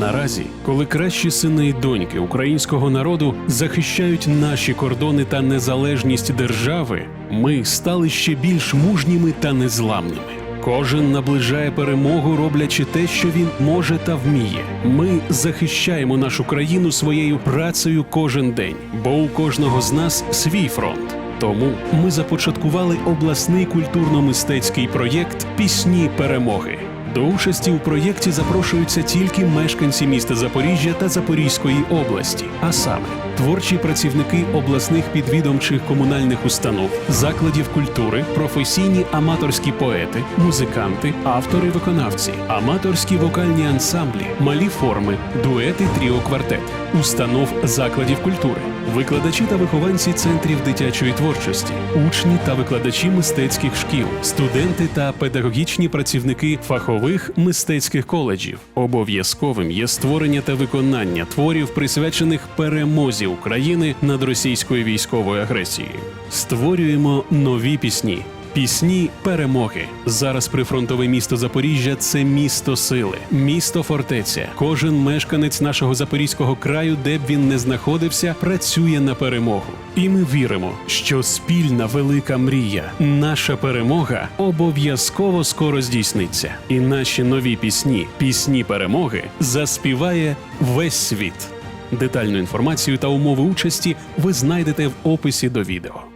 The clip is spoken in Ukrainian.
Наразі, коли кращі сини і доньки українського народу захищають наші кордони та незалежність держави, ми стали ще більш мужніми та незламними. Кожен наближає перемогу, роблячи те, що він може та вміє. Ми захищаємо нашу країну своєю працею кожен день, бо у кожного з нас свій фронт. Тому ми започаткували обласний культурно-мистецький проєкт Пісні перемоги. До участі у проєкті запрошуються тільки мешканці міста Запоріжжя та Запорізької області, а саме творчі працівники обласних підвідомчих комунальних установ, закладів культури, професійні аматорські поети, музиканти, автори, виконавці, аматорські вокальні ансамблі, малі форми, дуети, тріо, квартет, установ закладів культури, викладачі та вихованці центрів дитячої творчості, учні та викладачі мистецьких шкіл, студенти та педагогічні працівники фахових мистецьких коледжів. Обов'язковим є створення та виконання творів, присвячених перемозі України над російською військовою агресією. Створюємо нові пісні. Пісні перемоги зараз прифронтове місто Запоріжжя це місто сили, місто фортеця. Кожен мешканець нашого запорізького краю, де б він не знаходився, працює на перемогу. І ми віримо, що спільна велика мрія, наша перемога обов'язково скоро здійсниться. І наші нові пісні, пісні перемоги, заспіває весь світ. Детальну інформацію та умови участі ви знайдете в описі до відео.